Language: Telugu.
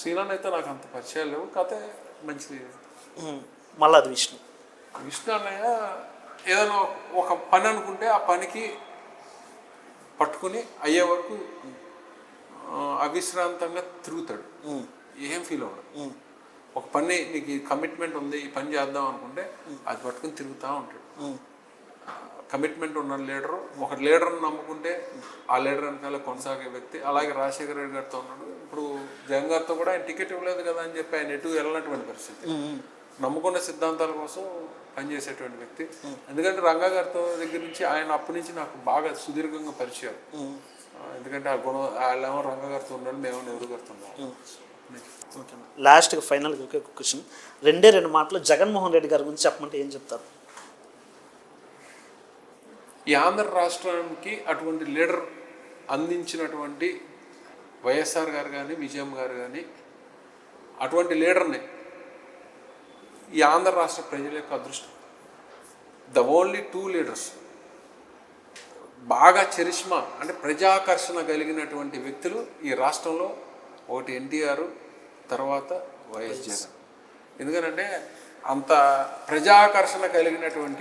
సీనాన్ అయితే నాకు అంత పరిచయాలు లేవు. కాకపోతే మంచిది మల్లాది విష్ణు విష్ణు. అన్నయ్య ఏదైనా ఒక పని అనుకుంటే ఆ పనికి పట్టుకుని అయ్యే వరకు అవిశ్రాంతంగా తిరుగుతాడు. ఏం ఫీల్ అవ్వడు. ఒక పని నీకు ఈ కమిట్మెంట్ ఉంది ఈ పని చేద్దాం అనుకుంటే అది పట్టుకుని తిరుగుతూ ఉంటాడు. కమిట్మెంట్ ఉన్న లీడరు ఒక లీడర్ని నమ్ముకుంటే ఆ లీడర్ వెనకాల కొనసాగే వ్యక్తి. అలాగే రాజశేఖర రెడ్డి గారితో ఉన్నాడు. ఇప్పుడు జగన్ గారితో కూడా ఆయన టికెట్ ఇవ్వలేదు కదా అని చెప్పి ఆయన ఎటు వెళ్ళినటువంటి పరిస్థితి. నమ్ముకున్న సిద్ధాంతాల కోసం పనిచేసేటువంటి వ్యక్తి. ఎందుకంటే రంగా గారితో దగ్గర నుంచి ఆయన అప్పటి నుంచి నాకు బాగా సుదీర్ఘంగా పరిచయం. ఎందుకంటే ఆ గుణం వాళ్ళేమో రంగా గారితో ఉన్నాడు మేము నెహ్రూ గారితో ఫైనల్గా ఒకే ఒక క్వశ్చన్ రెండే రెండు మాటలు జగన్మోహన్ రెడ్డి గారి గురించి చెప్పమంటే ఏం చెప్తారు? ఈ ఆంధ్ర రాష్ట్రానికి అటువంటి లీడర్ అందించినటువంటి వైఎస్ఆర్ గారు కానీ విజయం గారు కానీ అటువంటి లీడర్ని ఈ ఆంధ్ర రాష్ట్ర ప్రజల యొక్క అదృష్టం. The only two leaders. బాగా చరిష్మా అంటే ప్రజాకర్షణ కలిగినటువంటి వ్యక్తులు ఈ రాష్ట్రంలో ఒకటి ఎన్టీఆర్ తర్వాత వైఎస్ జగన్. ఎందుకంటే అంత ప్రజాకర్షణ కలిగినటువంటి